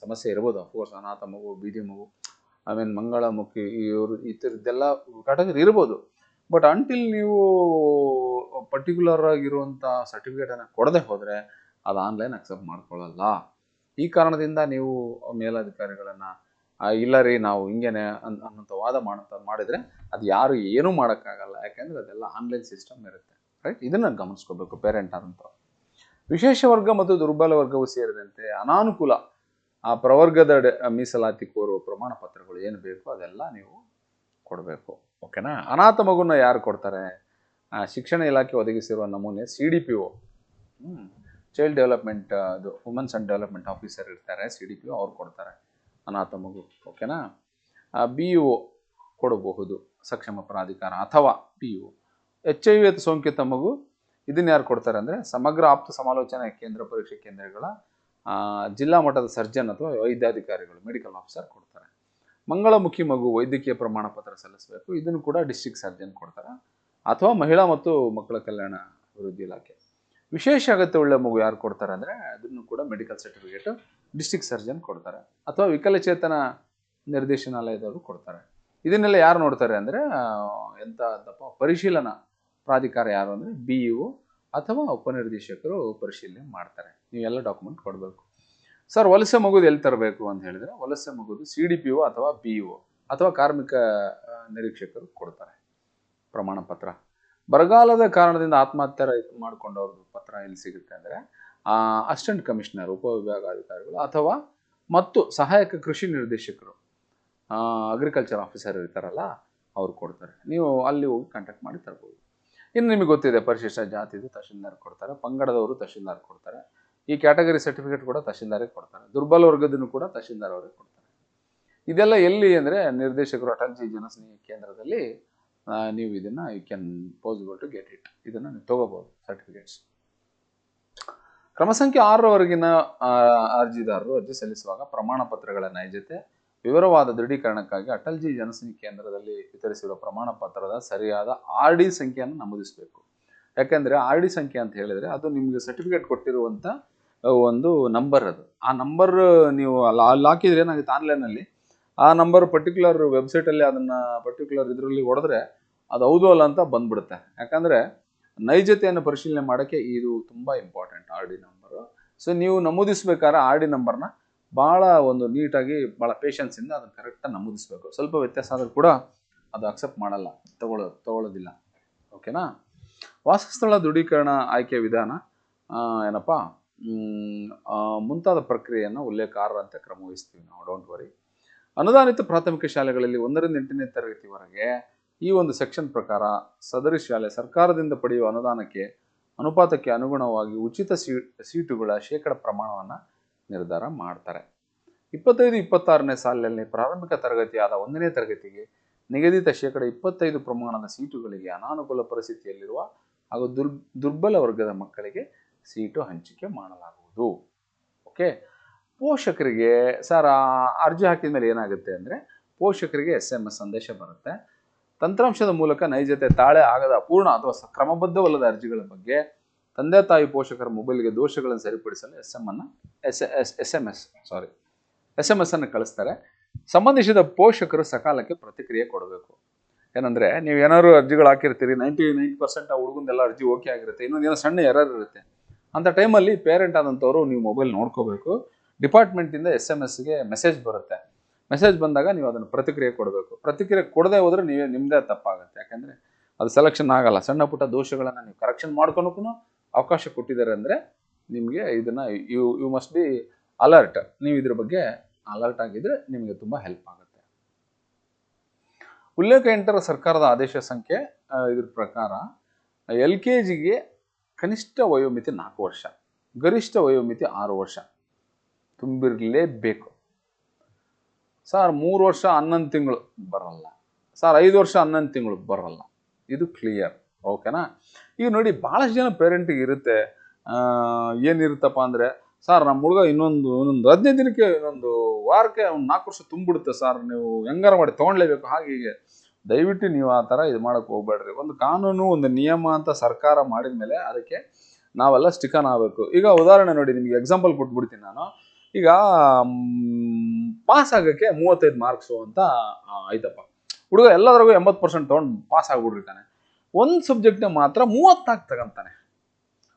ಸಮಸ್ಯೆ ಇರ್ಬೋದು ಅಫ್ಕೋರ್ಸ್ ಅನಾಥ ಮಗು, ಬೀದಿ ಮಗು ಐ ಮೀನ್ ಮಂಗಳಮುಖಿ, ಇವರು ಈ ಥರದ್ದೆಲ್ಲ ಕ್ಯಾಟಗರಿ ಇರ್ಬೋದು. ಬಟ್ ಅಂಟಿಲ್ ನೀವು ಪರ್ಟಿಕ್ಯುಲರ್ ಆಗಿರುವಂಥ ಸರ್ಟಿಫಿಕೇಟನ್ನು ಕೊಡದೆ ಹೋದರೆ, ಅದು ಆನ್ಲೈನ್ ಅಕ್ಸೆಪ್ಟ್ ಮಾಡ್ಕೊಳ್ಳಲ್ಲ. ಈ ಕಾರಣದಿಂದ ನೀವು ಮೇಲಧಿಕಾರಿಗಳನ್ನು ಇಲ್ಲ ರೀ, ನಾವು ಹಿಂಗೇನೆ ಅನ್ ಅನ್ನೋಂಥ ವಾದ ಮಾಡಂತ ಮಾಡಿದರೆ ಅದು ಯಾರು ಏನೂ ಮಾಡೋಕ್ಕಾಗಲ್ಲ. ಯಾಕೆಂದರೆ ಅದೆಲ್ಲ ಆನ್ಲೈನ್ ಸಿಸ್ಟಮ್ ಇರುತ್ತೆ. ರೈಟ್ ಇದನ್ನು ಗಮನಿಸ್ಕೋಬೇಕು ಪೇರೆಂಟ್ ಆದಂಥ ವಿಶೇಷ ವರ್ಗ ಮತ್ತು ದುರ್ಬಲ ವರ್ಗವು ಸೇರಿದಂತೆ ಅನಾನುಕೂಲ, ಆ ಪ್ರವರ್ಗದ ಮೀಸಲಾತಿ ಕೋರುವ ಪ್ರಮಾಣ ಪತ್ರಗಳು ಏನು ಬೇಕು ಅದೆಲ್ಲ ನೀವು ಕೊಡಬೇಕು. ಓಕೆನಾ? ಅನಾಥ ಮಗುನ ಯಾರು ಕೊಡ್ತಾರೆ? ಶಿಕ್ಷಣ ಇಲಾಖೆ ಒದಗಿಸಿರುವ ನಮೂನೆ C D P O child development ಅದು ವುಮೆನ್ಸ್ ಆ್ಯಂಡ್ ಡೆವಲಪ್ಮೆಂಟ್ ಆಫೀಸರ್ ಇರ್ತಾರೆ ಸಿ ಡಿ ಪಿ ಒ ಅವ್ರು ಕೊಡ್ತಾರೆ. ಅನಾಥ ಮಗು ಓಕೆನಾ ಬಿ ಯು ಕೊಡಬಹುದು, ಸಕ್ಷಮ ಪ್ರಾಧಿಕಾರ ಅಥವಾ P U H I V ಸೋಂಕಿತ ಮಗು, ಇದನ್ನು ಯಾರು ಕೊಡ್ತಾರೆ ಅಂದರೆ ಸಮಗ್ರ ಆಪ್ತ ಸಮಾಲೋಚನಾ ಕೇಂದ್ರ, ಪರೀಕ್ಷೆ ಕೇಂದ್ರಗಳ ಜಿಲ್ಲಾ ಮಟ್ಟದ ಸರ್ಜನ್ ಅಥವಾ ವೈದ್ಯಾಧಿಕಾರಿಗಳು ಮೆಡಿಕಲ್ ಆಫೀಸರ್ ಕೊಡ್ತಾರೆ. ಮಂಗಳಮುಖಿ ಮಗು ವೈದ್ಯಕೀಯ ಪ್ರಮಾಣ ಪತ್ರ ಸಲ್ಲಿಸಬೇಕು, ಇದನ್ನು ಕೂಡ ಡಿಸ್ಟ್ರಿಕ್ಟ್ ಸರ್ಜನ್ ಕೊಡ್ತಾರೆ. ಅಥವಾ ಮಹಿಳಾ ಮತ್ತು ಮಕ್ಕಳ ಕಲ್ಯಾಣ ಅಭಿವೃದ್ಧಿ ಇಲಾಖೆ. ವಿಶೇಷ ಅಗತ್ಯವುಳ್ಳ ಮಗು ಯಾರು ಕೊಡ್ತಾರೆ ಅಂದರೆ ಅದನ್ನು ಕೂಡ ಮೆಡಿಕಲ್ ಸರ್ಟಿಫಿಕೇಟ್ ಡಿಸ್ಟ್ರಿಕ್ಟ್ ಸರ್ಜನ್ ಕೊಡ್ತಾರೆ ಅಥವಾ ವಿಕಲಚೇತನ ನಿರ್ದೇಶನಾಲಯದವರು ಕೊಡ್ತಾರೆ. ಇದನ್ನೆಲ್ಲ ಯಾರು ನೋಡ್ತಾರೆ ಅಂದರೆ ಎಂಥ ಅಂತಪ್ಪ ಪರಿಶೀಲನಾ ಪ್ರಾಧಿಕಾರ ಯಾರು ಅಂದರೆ ಬಿ ಇ ಅಥವಾ ಉಪನಿರ್ದೇಶಕರು ಪರಿಶೀಲನೆ ಮಾಡ್ತಾರೆ. ನೀವೆಲ್ಲ ಡಾಕ್ಯುಮೆಂಟ್ ಕೊಡಬೇಕು. ಸರ್, ವಲಸೆ ಮಗುದು ಎಲ್ಲಿ ತರಬೇಕು ಅಂತ ಹೇಳಿದರೆ, ವಲಸೆ ಮಗುದು ಸಿ ಡಿ ಪಿ ಒ ಅಥವಾ ಬಿ ಇ ಒ ಅಥವಾ ಕಾರ್ಮಿಕ ನಿರೀಕ್ಷಕರು ಕೊಡ್ತಾರೆ. ಪ್ರಮಾಣ ಪತ್ರ ಬರಗಾಲದ ಕಾರಣದಿಂದ ಆತ್ಮಹತ್ಯೆ ಮಾಡ್ಕೊಂಡವ್ರದ್ದು ಪತ್ರ ಎಲ್ಲಿ ಸಿಗುತ್ತೆ ಅಂದರೆ ಅಸಿಸ್ಟೆಂಟ್ ಕಮಿಷನರ್ ಉಪವಿಭಾಗಾಧಿಕಾರಿಗಳು ಅಥವಾ ಮತ್ತು ಸಹಾಯಕ ಕೃಷಿ ನಿರ್ದೇಶಕರು ಅಗ್ರಿಕಲ್ಚರ್ ಆಫೀಸರ್ ಇರ್ತಾರಲ್ಲ, ಅವ್ರು ಕೊಡ್ತಾರೆ. ನೀವು ಅಲ್ಲಿ ಹೋಗಿ ಕಾಂಟ್ಯಾಕ್ಟ್ ಮಾಡಿ ತರ್ಬೋದು. ಇನ್ನು ನಿಮಗೆ ಗೊತ್ತಿದೆ, ಪರಿಶಿಷ್ಟ ಜಾತಿದು ತಹಶೀಲ್ದಾರ್ ಕೊಡ್ತಾರೆ, ಪಂಗಡದವರು ತಹಶೀಲ್ದಾರ್ ಕೊಡ್ತಾರೆ, ಈ ಕ್ಯಾಟಗರಿ ಸರ್ಟಿಫಿಕೇಟ್ ಕೂಡ ತಹಶೀಲ್ದಾರಿಗೆ ಕೊಡ್ತಾರೆ, ದುರ್ಬಲ ವರ್ಗದನ್ನು ಕೂಡ ತಹಶೀಲ್ದಾರ್ ಅವರಿಗೆ ಕೊಡ್ತಾರೆ. ಇದೆಲ್ಲ ಎಲ್ಲಿ ಅಂದರೆ ನಿರ್ದೇಶಕರು, ಅಟಲ್ಜಿ ಜನಸ್ನೇಹಿ ಕೇಂದ್ರದಲ್ಲಿ ನೀವು ಇದನ್ನು you can possible to get it ಇದನ್ನು ನೀವು ತೊಗೋಬೋದು ಸರ್ಟಿಫಿಕೇಟ್ಸ್ ಕ್ರಮ ಸಂಖ್ಯೆ ಆರರವರೆಗಿನ ಅರ್ಜಿದಾರರು ಅರ್ಜಿ ಸಲ್ಲಿಸುವಾಗ ಪ್ರಮಾಣ ಪತ್ರಗಳ ನೈಜತೆ, ವಿವರವಾದ ದೃಢೀಕರಣಕ್ಕಾಗಿ ಅಟಲ್ಜಿ ಜನಸಂಖ್ಯೆ ಕೇಂದ್ರದಲ್ಲಿ ವಿತರಿಸಿರುವ ಪ್ರಮಾಣ ಪತ್ರದ ಸರಿಯಾದ ಆರ್ ಡಿ ಸಂಖ್ಯೆಯನ್ನು ನಮೂದಿಸಬೇಕು. ಯಾಕೆಂದರೆ ಆರ್ ಡಿ ಸಂಖ್ಯೆ ಅಂತ ಹೇಳಿದರೆ ಅದು ನಿಮಗೆ ಸರ್ಟಿಫಿಕೇಟ್ ಕೊಟ್ಟಿರುವಂಥ ಒಂದು ನಂಬರ್ ಅದು. ಆ ನಂಬರ್ ನೀವು ಅಲ್ಲಿ ಅಲ್ಲಿ ಹಾಕಿದ್ರೆ ಏನಾಗುತ್ತೆ ಆನ್ಲೈನಲ್ಲಿ, ಆ ನಂಬರ್ ಪರ್ಟಿಕ್ಯುಲರ್ ವೆಬ್ಸೈಟಲ್ಲಿ ಅದನ್ನು ಪರ್ಟಿಕ್ಯುಲರ್ ಇದರಲ್ಲಿ ಹೊಡೆದ್ರೆ ಅದು ಹೌದು ಅಲ್ಲ ಅಂತ ಬಂದ್ಬಿಡುತ್ತೆ. ಯಾಕಂದರೆ ನೈಜತೆಯನ್ನು ಪರಿಶೀಲನೆ ಮಾಡೋಕ್ಕೆ ಇದು ತುಂಬ important R D number so ನೀವು ನಮೂದಿಸ್ಬೇಕಾದ್ರೆ ಆರ್ ಡಿ ನಂಬರ್ನ ಭಾಳ ಒಂದು ನೀಟಾಗಿ ಭಾಳ ಪೇಷನ್ಸಿಂದ ಅದನ್ನು ಕರೆಕ್ಟಾಗಿ ನಮೂದಿಸ್ಬೇಕು. ಸ್ವಲ್ಪ ವ್ಯತ್ಯಾಸ ಆದರೂ ಕೂಡ ಅದು ಅಕ್ಸೆಪ್ಟ್ ಮಾಡಲ್ಲ ತಗೊಳ್ಳೋ ತಗೊಳ್ಳೋದಿಲ್ಲ ಓಕೆನಾ ವಾಸಸ್ಥಳ ದೃಢೀಕರಣ ಆಯ್ಕೆ ವಿಧಾನ ಏನಪ್ಪ? ಮುಂತಾದ ಪ್ರಕ್ರಿಯೆಯನ್ನು ಉಲ್ಲೇಖಾರ್ಹಂತೆ ಅಂತ ಕ್ರಮವಹಿಸ್ತೀವಿ ನಾವು ಡೋಂಟ್ ವರಿ ಅನುದಾನಿತ ಪ್ರಾಥಮಿಕ ಶಾಲೆಗಳಲ್ಲಿ ಒಂದರಿಂದ ಎಂಟನೇ ತರಗತಿವರೆಗೆ ಈ ಒಂದು ಸೆಕ್ಷನ್ ಪ್ರಕಾರ ಸದರಿ ಶಾಲೆ ಸರ್ಕಾರದಿಂದ ಪಡೆಯುವ ಅನುದಾನಕ್ಕೆ ಅನುಪಾತಕ್ಕೆ ಅನುಗುಣವಾಗಿ ಉಚಿತ ಸೀಟುಗಳ ಶೇಕಡ ಪ್ರಮಾಣವನ್ನು ನಿರ್ಧಾರ ಮಾಡ್ತಾರೆ. ಇಪ್ಪತ್ತೈದು, ಇಪ್ಪತ್ತಾರನೇ ಸಾಲಿನಲ್ಲಿ ಪ್ರಾರಂಭಿಕ ತರಗತಿಯಾದ ಒಂದನೇ ತರಗತಿಗೆ ನಿಗದಿತ ಶೇಕಡ ಇಪ್ಪತ್ತೈದು ಪ್ರಮಾಣದ ಸೀಟುಗಳಿಗೆ ಅನಾನುಕೂಲ ಪರಿಸ್ಥಿತಿಯಲ್ಲಿರುವ ಹಾಗೂ ದುರ್, ದುರ್ಬಲ ವರ್ಗದ ಮಕ್ಕಳಿಗೆ ಸೀಟು ಹಂಚಿಕೆ ಮಾಡಲಾಗುವುದು. ಓಕೆ? ಪೋಷಕರಿಗೆ, ಸರ್ ಅರ್ಜಿ ಹಾಕಿದ ಮೇಲೆ ಏನಾಗುತ್ತೆ ಅಂದರೆ ಪೋಷಕರಿಗೆ ಎಸ್ ಎಂ ಎಸ್ ಸಂದೇಶ ಬರುತ್ತೆ. ತಂತ್ರಾಂಶದ ಮೂಲಕ ನೈಜತೆ, ತಾಳೆ ಆಗದ ಅಪೂರ್ಣ ಅಥವಾ ಕ್ರಮಬದ್ಧವಲ್ಲದ ಅರ್ಜಿಗಳ ಬಗ್ಗೆ ತಂದೆ, ತಾಯಿ, ಪೋಷಕರ ಮೊಬೈಲ್ಗೆ ದೋಷಗಳನ್ನು ಸರಿಪಡಿಸಲು ಎಸ್ ಎಂ ಅನ್ನು, S S S M S sorry S M S ಅನ್ನು ಕಳಿಸ್ತಾರೆ. ಸಂಬಂಧಿಸಿದ ಪೋಷಕರು ಸಕಾಲಕ್ಕೆ ಪ್ರತಿಕ್ರಿಯೆ ಕೊಡಬೇಕು. ಏನಂದರೆ, ನೀವು ಏನಾದ್ರು ಅರ್ಜಿಗಳು ಹಾಕಿರ್ತೀರಿ, ನೈಂಟಿ ನೈಂಟಿ ಪರ್ಸೆಂಟ್ ಆ ಹುಡುಗಂದೆಲ್ಲ ಅರ್ಜಿ ಓಕೆ ಆಗಿರುತ್ತೆ, ಇನ್ನೊಂದು ಏನೋ ಸಣ್ಣ ಎರರ್ ಇರುತ್ತೆ. ಅಂಥ ಟೈಮಲ್ಲಿ ಪೇರೆಂಟ್ ಆದಂಥವ್ರು ನೀವು ಮೊಬೈಲ್ ನೋಡ್ಕೋಬೇಕು. ಡಿಪಾರ್ಟ್ಮೆಂಟಿಂದ ಎಸ್ ಎಂ ಎಸ್ಗೆ ಮೆಸೇಜ್ ಬರುತ್ತೆ. ಮೆಸೇಜ್ ಬಂದಾಗ ನೀವು ಅದನ್ನು ಪ್ರತಿಕ್ರಿಯೆ ಕೊಡಬೇಕು. ಪ್ರತಿಕ್ರಿಯೆ ಕೊಡದೆ ಹೋದರೆ ನೀವೇ ನಿಮ್ಮದೇ ತಪ್ಪಾಗುತ್ತೆ. ಯಾಕೆಂದರೆ ಅದು ಸೆಲೆಕ್ಷನ್ ಆಗಲ್ಲ. ಸಣ್ಣ ಪುಟ್ಟ ದೋಷಗಳನ್ನು ನೀವು ಕರೆಕ್ಷನ್ ಮಾಡ್ಕೊಳಕ್ಕೂ ಅವಕಾಶ ಕೊಟ್ಟಿದ್ದಾರೆ ಅಂದರೆ ನಿಮಗೆ ಇದನ್ನು you you must be alert ನೀವು ಇದ್ರ ಬಗ್ಗೆ ಅಲರ್ಟ್ ಆಗಿದ್ರೆ ನಿಮಗೆ ತುಂಬ ಹೆಲ್ಪ್ ಆಗುತ್ತೆ. ಉಲ್ಲೇಖ ಎಂಟರ ಸರ್ಕಾರದ ಆದೇಶ ಸಂಖ್ಯೆ ಇದ್ರ ಪ್ರಕಾರ ಎಲ್ ಕೆ ಜಿಗೆ ಕನಿಷ್ಠ ವಯೋಮಿತಿ ನಾಲ್ಕು ವರ್ಷ, ಗರಿಷ್ಠ ವಯೋಮಿತಿ ಆರು ವರ್ಷ ತುಂಬಿರಲೇಬೇಕು. ಸರ್ ಮೂರು ವರ್ಷ ಹನ್ನೊಂದು ತಿಂಗಳು ಬರಲ್ಲ. ಸರ್ ಐದು ವರ್ಷ ಹನ್ನೊಂದು ತಿಂಗಳು ಬರಲ್ಲ. ಇದು ಕ್ಲಿಯರ್ ಓಕೆನಾ ಈಗ ನೋಡಿ ಭಾಳಷ್ಟು ಜನ ಪೇರೆಂಟಿಗೆ ಇರುತ್ತೆ. ಏನಿರುತ್ತಪ್ಪ ಅಂದರೆ, ಸರ್ ನಮ್ಮ ಹುಡುಗ ಇನ್ನೊಂದು ಇನ್ನೊಂದು ಹದಿನೈದು ದಿನಕ್ಕೆ ಇನ್ನೊಂದು ವಾರಕ್ಕೆ ಒಂದು ನಾಲ್ಕು ವರ್ಷ ತುಂಬಿಡುತ್ತೆ ಸರ್. ನೀವು ಹೆಂಗಾರ ಮಾಡಿ ತೊಗೊಳ್ಲೇಬೇಕು ಹಾಗೆ ಹೀಗೆ. ದಯವಿಟ್ಟು ನೀವು ಆ ಥರ ಇದು ಮಾಡೋಕ್ಕೆ ಹೋಗ್ಬೇಡ್ರಿ. ಒಂದು ಕಾನೂನು, ಒಂದು ನಿಯಮ ಅಂತ ಸರ್ಕಾರ ಮಾಡಿದ ಮೇಲೆ ಅದಕ್ಕೆ ನಾವೆಲ್ಲ ಸ್ಟಿಕನ್ ಆಗಬೇಕು. ಈಗ ಉದಾಹರಣೆ ನೋಡಿ, ನಿಮಗೆ ಎಕ್ಸಾಂಪಲ್ ಕೊಟ್ಬಿಡ್ತೀನಿ ನಾನು. ಈಗ ಪಾಸ್ ಆಗೋಕ್ಕೆ ಮೂವತ್ತೈದು ಮಾರ್ಕ್ಸು ಅಂತ ಐತಪ್ಪ. ಹುಡುಗ ಎಲ್ಲದ್ರಾಗೂ ಎಂಬತ್ತು ಪರ್ಸೆಂಟ್ ತೊಗೊಂಡು ಪಾಸ್ ಆಗ್ಬಿಟ್ಟಿರ್ತಾನೆ. ಒಂದು ಸಬ್ಜೆಕ್ಟ್ನ ಮಾತ್ರ ಮೂವತ್ನಾಲ್ಕು ತಗೊಂತಾನೆ.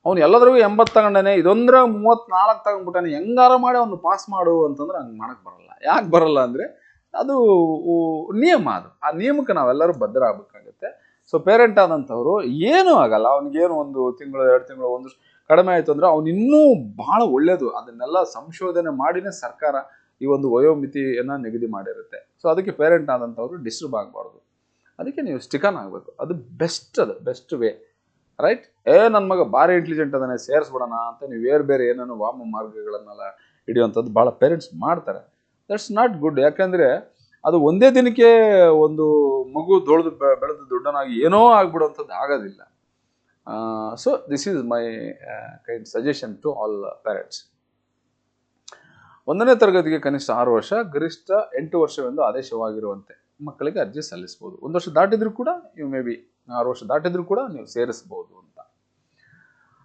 ಅವ್ನು ಎಲ್ಲದ್ರಾಗೂ ಎಂಬತ್ತು ತಗೊಂಡಾನೆ ಇದೊಂದ್ರಾಗ ಮೂವತ್ನಾಲ್ಕು ತಗೊಂಡ್ಬಿಟ್ಟಾನೆ ಹೆಂಗಾರ ಮಾಡಿ ಅವ್ನು ಪಾಸ್ ಮಾಡು ಅಂತಂದ್ರೆ ಹಂಗೆ ಮಾಡಕ್ಕೆ ಬರಲ್ಲ. ಯಾಕೆ ಬರಲ್ಲ ಅಂದರೆ, ಅದು ನಿಯಮ ಅದು. ಆ ನಿಯಮಕ್ಕೆ ನಾವೆಲ್ಲರೂ ಬದ್ಧರಾಗಬೇಕಾಗುತ್ತೆ ಸೊ ಪೇರೆಂಟ್ ಆದಂಥವ್ರು ಏನೂ ಆಗಲ್ಲ. ಅವ್ನಿಗೇನು ಒಂದು ತಿಂಗಳು, ಎರಡು ತಿಂಗಳು ಒಂದು ಕಡಿಮೆ ಆಯಿತು ಅಂದರೆ ಅವನಿನ್ನೂ ಭಾಳ ಒಳ್ಳೆಯದು ಅದನ್ನೆಲ್ಲ ಸಂಶೋಧನೆ ಮಾಡಿನೇ ಸರ್ಕಾರ ಈ ಒಂದು ವಯೋಮಿತಿಯನ್ನು ನಿಗದಿ ಮಾಡಿರುತ್ತೆ. ಸೊ ಅದಕ್ಕೆ ಪೇರೆಂಟ್ ಆದಂಥವ್ರು ಡಿಸ್ಟರ್ಬ್ ಆಗಬಾರ್ದು. ಅದಕ್ಕೆ ನೀವು ಸ್ಟಿಕನ್ ಆಗಬೇಕು. ಅದು ಬೆಸ್ಟ್ ಅದು ಬೆಸ್ಟ್ ವೇ ರೈಟ್ ಏ ನನ್ನ ಮಗ ಭಾರಿ ಇಂಟೆಲಿಜೆಂಟ್ ಅದನ್ನೇ ಸೇರಿಸ್ಬಿಡೋಣ ಅಂತ ನೀವು ಬೇರೆ ಬೇರೆ ಏನೇನೋ ವಾಮ ಮಾರ್ಗಗಳನ್ನೆಲ್ಲ ಹಿಡಿಯುವಂಥದ್ದು ಭಾಳ ಪೇರೆಂಟ್ಸ್ ಮಾಡ್ತಾರೆ. ದಟ್ಸ್ ನಾಟ್ ಗುಡ್ ಯಾಕಂದರೆ ಅದು ಒಂದೇ ದಿನಕ್ಕೆ ಒಂದು ಮಗು ದೊಳ್ದು ಬೆಳೆದು ದೊಡ್ಡನಾಗಿ ಏನೋ ಆಗ್ಬಿಡುವಂಥದ್ದು ಆಗೋದಿಲ್ಲ. So this is my kind suggestion to all parents ಒಂದನೇ ತರಗತಿಗೆ ಕನಿಷ್ಠ ಆರು ವರ್ಷ, ಗರಿಷ್ಠ ಎಂಟು ವರ್ಷವೆಂದು ಆದೇಶವಾಗಿರುವಂತೆ ಮಕ್ಕಳಿಗೆ ಅರ್ಜಿ ಸಲ್ಲಿಸಬಹುದು. ಒಂದು ವರ್ಷ ದಾಟಿದ್ರು ಕೂಡ ನೀವು ಮೇ ಬಿ ಆರು ವರ್ಷ ದಾಟಿದ್ರು ಕೂಡ ನೀವು ಸೇರಿಸಬಹುದು ಅಂತ.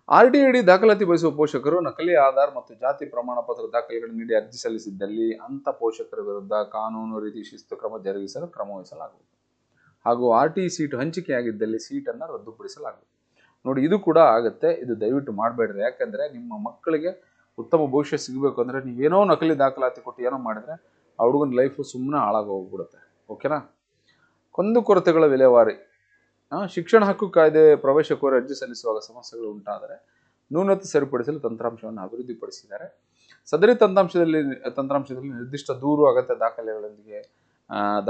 ಆರ್ ಡಿ ಡಿ ದಾಖಲಾತಿ ಬಯಸುವ ಪೋಷಕರು ನಕಲಿ ಆಧಾರ್ ಮತ್ತು ಜಾತಿ ಪ್ರಮಾಣ ಪತ್ರ ದಾಖಲೆಗಳನ್ನು ನೀಡಿ ಅರ್ಜಿ ಸಲ್ಲಿಸಿದ್ದಲ್ಲಿ ಅಂಥ ಪೋಷಕರ ವಿರುದ್ಧ ಕಾನೂನು, ರೀತಿ, ಶಿಸ್ತು, ಕ್ರಮ ಜರುಗಿಸಲು ಕ್ರಮ ವಹಿಸಲಾಗುವುದು. ಹಾಗೂ ಆರ್ ಟಿ ಸೀಟ್ ಹಂಚಿಕೆಯಾಗಿದ್ದಲ್ಲಿ ಸೀಟನ್ನು ರದ್ದುಪಡಿಸಲಾಗುವುದು. ನೋಡಿ, ಇದು ಕೂಡ ಆಗುತ್ತೆ. ಇದು ದಯವಿಟ್ಟು ಮಾಡಬೇಡ್ರಿ. ಯಾಕಂದರೆ ನಿಮ್ಮ ಮಕ್ಕಳಿಗೆ ಉತ್ತಮ ಭವಿಷ್ಯ ಸಿಗಬೇಕು ಅಂದರೆ ನೀವೇನೋ ನಕಲಿ ದಾಖಲಾತಿ ಕೊಟ್ಟು ಏನೋ ಮಾಡಿದ್ರೆ ಆ ಹುಡುಗನ ಲೈಫು ಸುಮ್ಮನೆ ಹಾಳಾಗಿ ಹೋಗ್ಬಿಡುತ್ತೆ ಓಕೆನಾ ಕೊಂದು ಕೊರತೆಗಳ ವಿಲೇವಾರಿ. ಶಿಕ್ಷಣ ಹಕ್ಕು ಕಾಯ್ದೆ ಪ್ರವೇಶ ಕೋರಿ ಅರ್ಜಿ ಸಲ್ಲಿಸುವಾಗ ಸಮಸ್ಯೆಗಳು ಉಂಟಾದರೆ ನ್ಯೂನತೆ ಸರಿಪಡಿಸಲು ತಂತ್ರಾಂಶವನ್ನು ಅಭಿವೃದ್ಧಿಪಡಿಸಿದ್ದಾರೆ. ಸದರಿ ತಂತ್ರಾಂಶದಲ್ಲಿ ತಂತ್ರಾಂಶದಲ್ಲಿ ನಿರ್ದಿಷ್ಟ ದೂರು, ಅಗತ್ಯ ದಾಖಲೆಗಳೊಂದಿಗೆ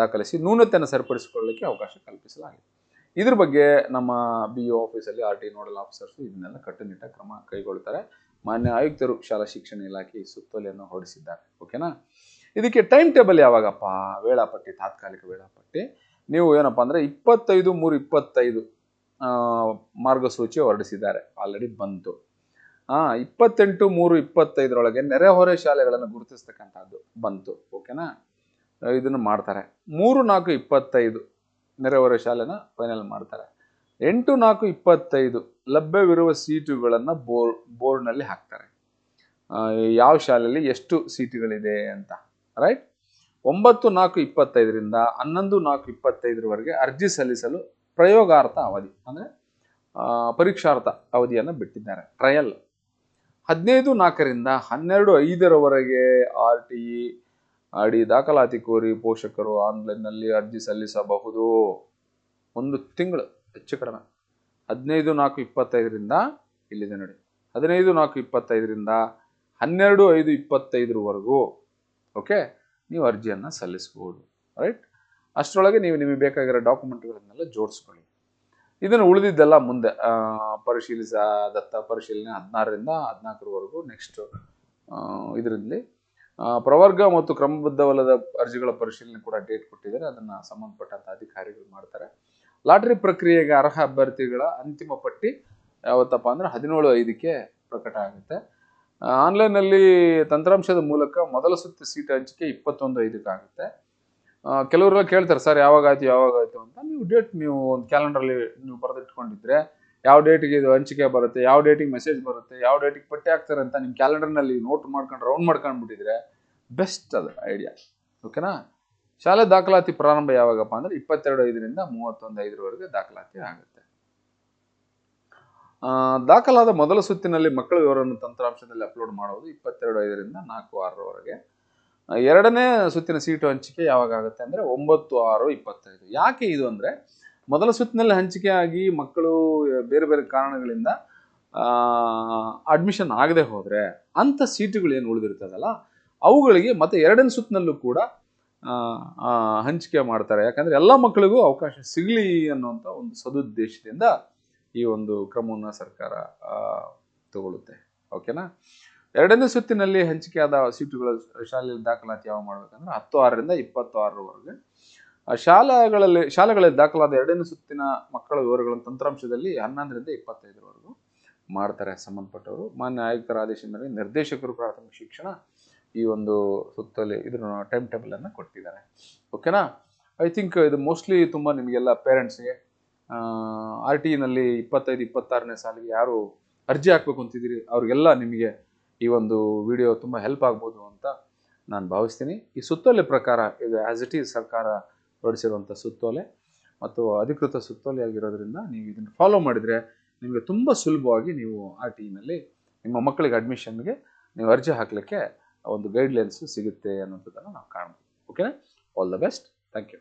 ದಾಖಲಿಸಿ ನ್ಯೂನತೆಯನ್ನು ಸರಿಪಡಿಸಿಕೊಳ್ಳಲಿಕ್ಕೆ ಅವಕಾಶ ಕಲ್ಪಿಸಲಾಗಿದೆ. ಇದ್ರ ಬಗ್ಗೆ ನಮ್ಮ ಬಿ ಒ ಆಫೀಸಲ್ಲಿ ಆರ್ ಟಿ ನೋಡಲ್ ಆಫೀಸರ್ಸು ಇದನ್ನೆಲ್ಲ ಕಟ್ಟುನಿಟ್ಟ ಕ್ರಮ ಕೈಗೊಳ್ತಾರೆ. ಮಾನ್ಯ ಆಯುಕ್ತರು ಶಾಲಾ ಶಿಕ್ಷಣ ಇಲಾಖೆ ಸುತ್ತೋಲೆಯನ್ನು ಹೊರಡಿಸಿದ್ದಾರೆ. ಓಕೆನಾ ಇದಕ್ಕೆ ಟೈಮ್ ಟೇಬಲ್ ಯಾವಾಗಪ್ಪ? ವೇಳಾಪಟ್ಟಿ, ತಾತ್ಕಾಲಿಕ ವೇಳಾಪಟ್ಟಿ. ನೀವು ಏನಪ್ಪ ಅಂದರೆ ಇಪ್ಪತ್ತೈದು ಮೂರು ಇಪ್ಪತ್ತೈದು ಮಾರ್ಗಸೂಚಿ ಹೊರಡಿಸಿದ್ದಾರೆ. ಆಲ್ರೆಡಿ ಬಂತು. ಹಾಂ ಇಪ್ಪತ್ತೆಂಟು ಮೂರು ಇಪ್ಪತ್ತೈದರೊಳಗೆ ನೆರೆಹೊರೆ ಶಾಲೆಗಳನ್ನು ಗುರುತಿಸ್ತಕ್ಕಂಥದ್ದು ಬಂತು. ಓಕೆನಾ ಇದನ್ನು ಮಾಡ್ತಾರೆ. ಮೂರು ನಾಲ್ಕು ಇಪ್ಪತ್ತೈದು ನೆರೆಹೊರೆ ಶಾಲೆನ ಫೈನಲ್ ಮಾಡ್ತಾರೆ. ಎಂಟು ನಾಲ್ಕು ಇಪ್ಪತ್ತೈದು ಲಭ್ಯವಿರುವ ಸೀಟುಗಳನ್ನು ಬೋರ್, ಬೋರ್ಡ್ನಲ್ಲಿ ಹಾಕ್ತಾರೆ. ಯಾವ ಶಾಲೆಯಲ್ಲಿ ಎಷ್ಟು ಸೀಟುಗಳಿದೆ ಅಂತ ರೈಟ್ ಒಂಬತ್ತು ನಾಲ್ಕು ಇಪ್ಪತ್ತೈದರಿಂದ ಹನ್ನೊಂದು ನಾಲ್ಕು ಇಪ್ಪತ್ತೈದರವರೆಗೆ ಅರ್ಜಿ ಸಲ್ಲಿಸಲು ಪ್ರಯೋಗಾರ್ಥ ಅವಧಿ, ಅಂದರೆ ಪರೀಕ್ಷಾರ್ಥ ಅವಧಿಯನ್ನು ಬಿಟ್ಟಿದ್ದಾರೆ. ಟ್ರಯಲ್. ಹದಿನೈದು ನಾಲ್ಕರಿಂದ ಹನ್ನೆರಡು ಐದರವರೆಗೆ ಆರ್ ಟಿ ಇ ಅಡಿ ದಾಖಲಾತಿ ಕೋರಿ ಪೋಷಕರು ಆನ್ಲೈನ್ನಲ್ಲಿ ಅರ್ಜಿ ಸಲ್ಲಿಸಬಹುದು. ಒಂದು ತಿಂಗಳು. ಹೆಚ್ಚು ಕಡಿಮೆ. ಹದಿನೈದು ನಾಲ್ಕು ಇಪ್ಪತ್ತೈದರಿಂದ ಇಲ್ಲಿದೆ ನೋಡಿ. ಹದಿನೈದು ನಾಲ್ಕು ಇಪ್ಪತ್ತೈದರಿಂದ ಹನ್ನೆರಡು ಐದು ಇಪ್ಪತ್ತೈದರವರೆಗೂ ಓಕೆ ನೀವು ಅರ್ಜಿಯನ್ನು ಸಲ್ಲಿಸ್ಬೋದು ರೈಟ್ ಅಷ್ಟರೊಳಗೆ ನೀವು ನಿಮಗೆ ಬೇಕಾಗಿರೋ ಡಾಕ್ಯುಮೆಂಟ್ಗಳನ್ನೆಲ್ಲ ಜೋಡಿಸ್ಕೊಳ್ಳಿ. ಇದನ್ನು ಉಳಿದಿದ್ದೆಲ್ಲ ಮುಂದೆ ಪರಿಶೀಲಿಸ, ದತ್ತ ಪರಿಶೀಲನೆ ಹದಿನಾರರಿಂದ ಹದಿನಾಲ್ಕರವರೆಗೂ ನೆಕ್ಸ್ಟ್ ಇದರಲ್ಲಿ. ಪ್ರವರ್ಗ ಮತ್ತು ಕ್ರಮಬದ್ಧವಲ್ಲದ ಅರ್ಜಿಗಳ ಪರಿಶೀಲನೆ ಕೂಡ ಡೇಟ್ ಕೊಟ್ಟಿದ್ದಾರೆ. ಅದನ್ನು ಸಂಬಂಧಪಟ್ಟಂಥ ಅಧಿಕಾರಿಗಳು ಮಾಡ್ತಾರೆ. ಲಾಟರಿ ಪ್ರಕ್ರಿಯೆಗೆ ಅರ್ಹ ಅಭ್ಯರ್ಥಿಗಳ ಅಂತಿಮ ಪಟ್ಟಿ ಯಾವತ್ತಪ್ಪ ಅಂದ್ರೆ ಹದಿನೇಳು ಐದಕ್ಕೆ ಪ್ರಕಟ ಆಗುತ್ತೆ. ಆನ್ಲೈನಲ್ಲಿ ತಂತ್ರಾಂಶದ ಮೂಲಕ ಮೊದಲ ಸುತ್ತು ಸೀಟ್ ಹಂಚಿಕೆ ಇಪ್ಪತ್ತೊಂದು ಐದಕ್ಕೆ ಆಗುತ್ತೆ. ಕೆಲವರೆಲ್ಲ ಕೇಳ್ತಾರೆ, ಸರ್ ಯಾವಾಗ ಆಯ್ತು ಯಾವಾಗ ಆಯ್ತು ಅಂತ. ನೀವು ಡೇಟ್, ನೀವು ಒಂದು ಕ್ಯಾಲೆಂಡ್ರಲ್ಲಿ ನೀವು ಬರೆದಿಟ್ಕೊಂಡಿದ್ರೆ ಯಾವ ಡೇಟಿಗೆ ಇದು ಹಂಚಿಕೆ ಬರುತ್ತೆ, ಯಾವ ಡೇಟಿಗೆ ಮೆಸೇಜ್ ಬರುತ್ತೆ, ಯಾವ ಡೇಟಿಗೆ ಪಟ್ಟಿ ಹಾಕ್ತಾರೆ ಅಂತ ನಿಮ್ಮ ಕ್ಯಾಲೆಂಡರ್ನಲ್ಲಿ ನೋಟ್ ಮಾಡ್ಕೊಂಡು ರೌಂಡ್ ಮಾಡ್ಕೊಂಡ್ಬಿಟ್ಟಿದ್ರೆ ಬೆಸ್ಟ್ ಅದು ಐಡಿಯಾ. ಓಕೆನಾ? ಶಾಲೆ ದಾಖಲಾತಿ ಪ್ರಾರಂಭ ಯಾವಾಗಪ್ಪ ಅಂದ್ರೆ ಇಪ್ಪತ್ತೆರಡು ಐದರಿಂದ ಮೂವತ್ತೊಂದು ಐದರವರೆಗೆ ದಾಖಲಾತಿ ಆಗುತ್ತೆ. ದಾಖಲಾದ ಮೊದಲ ಸುತ್ತಿನಲ್ಲಿ ಮಕ್ಕಳ ವಿವರವನ್ನು ತಂತ್ರಾಂಶದಲ್ಲಿ ಅಪ್ಲೋಡ್ ಮಾಡುವುದು ಇಪ್ಪತ್ತೆರಡು ಐದರಿಂದ ನಾಲ್ಕು ಆರರವರೆಗೆ. ಎರಡನೇ ಸುತ್ತಿನ ಸೀಟು ಹಂಚಿಕೆ ಯಾವಾಗ ಆಗುತ್ತೆ ಅಂದರೆ ಒಂಬತ್ತು ಆರು ಇಪ್ಪತ್ತೈದು. ಯಾಕೆ ಇದು ಅಂದರೆ ಮೊದಲ ಸುತ್ತಿನಲ್ಲಿ ಹಂಚಿಕೆ ಆಗಿ ಮಕ್ಕಳು ಬೇರೆ ಬೇರೆ ಕಾರಣಗಳಿಂದ ಅಡ್ಮಿಷನ್ ಆಗದೆ ಹೋದರೆ ಅಂಥ ಸೀಟುಗಳು ಏನು ಉಳಿದಿರ್ತದಲ್ಲ? ಅವುಗಳಿಗೆ ಮತ್ತೆ ಎರಡನೇ ಸುತ್ತಿನಲ್ಲೂ ಕೂಡ ಹಂಚಿಕೆ ಮಾಡ್ತಾರೆ. ಯಾಕಂದರೆ ಎಲ್ಲ ಮಕ್ಕಳಿಗೂ ಅವಕಾಶ ಸಿಗಲಿ ಅನ್ನುವಂಥ ಒಂದು ಸದುದ್ದೇಶದಿಂದ ಈ ಒಂದು ಕ್ರಮವನ್ನು ಸರ್ಕಾರ ತಗೊಳ್ಳುತ್ತೆ. ಓಕೆನಾ? ಎರಡನೇ ಸುತ್ತಿನಲ್ಲಿ ಹಂಚಿಕೆಯಾದ ಸೀಟುಗಳ ಶಾಲೆಯಲ್ಲಿ ದಾಖಲಾತಿ ಯಾವ ಮಾಡ್ಬೇಕಂದ್ರೆ ಹತ್ತು ಆರರಿಂದ ಇಪ್ಪತ್ತು ಆರರವರೆಗೆ ಆ, ಶಾಲೆಗಳಲ್ಲಿ ಶಾಲೆಗಳಲ್ಲಿ ದಾಖಲಾದ ಎರಡನೇ ಸುತ್ತಿನ ಮಕ್ಕಳ ವಿವರಗಳನ್ನು ತಂತ್ರಾಂಶದಲ್ಲಿ ಹನ್ನೊಂದರಿಂದ ಇಪ್ಪತ್ತೈದರವರೆಗೂ ಮಾಡ್ತಾರೆ. ಸಂಬಂಧಪಟ್ಟವರು ಮಾನ್ಯ ಆಯುಕ್ತರ ಆದೇಶದ ಮೇಲೆ ನಿರ್ದೇಶಕರು ಪ್ರಾಥಮಿಕ ಶಿಕ್ಷಣ ಈ ಒಂದು ಸುತ್ತಲೇ ಇದ್ರ ಟೈಮ್ ಟೇಬಲನ್ನು ಕೊಟ್ಟಿದ್ದಾರೆ. ಓಕೆನಾ ಐ ಥಿಂಕ್ ಇದು ಮೋಸ್ಟ್ಲಿ ತುಂಬ ನಿಮಗೆಲ್ಲ ಪೇರೆಂಟ್ಸ್ಗೆ ಆರ್ ಟಿ ನಲ್ಲಿ ಇಪ್ಪತ್ತೈದು, ಇಪ್ಪತ್ತಾರನೇ ಸಾಲಿಗೆ ಯಾರು ಅರ್ಜಿ ಹಾಕ್ಬೇಕು ಅಂತಿದ್ದೀರಿ, ಅವ್ರಿಗೆಲ್ಲ ನಿಮಗೆ ಈ ಒಂದು ವಿಡಿಯೋ ತುಂಬ ಹೆಲ್ಪ್ ಆಗ್ಬೋದು ಅಂತ ನಾನು ಭಾವಿಸ್ತೀನಿ. ಈ ಸುತ್ತೋಲೆ ಪ್ರಕಾರ ಇದು ಆ್ಯಸ್ ಇಟ್ ಈಸ್ ಸರ್ಕಾರ ಹೊರಡಿಸಿರುವಂಥ ಸುತ್ತೋಲೆ ಮತ್ತು ಅಧಿಕೃತ ಸುತ್ತೋಲೆ ಆಗಿರೋದ್ರಿಂದ ನೀವು ಇದನ್ನು ಫಾಲೋ ಮಾಡಿದರೆ ನಿಮಗೆ ತುಂಬ ಸುಲಭವಾಗಿ ನೀವು ಆರ್ ಟಿನಲ್ಲಿ ನಿಮ್ಮ ಮಕ್ಕಳಿಗೆ ಅಡ್ಮಿಷನ್ಗೆ ನೀವು ಅರ್ಜಿ ಹಾಕಲಿಕ್ಕೆ ಒಂದು ಗೈಡ್ಲೈನ್ಸ್ ಸಿಗುತ್ತೆ ಅನ್ನೋಂಥದ್ದನ್ನು ನಾವು ಕಾಣ್ಬೋದು ಓಕೆನಾ all the best thank you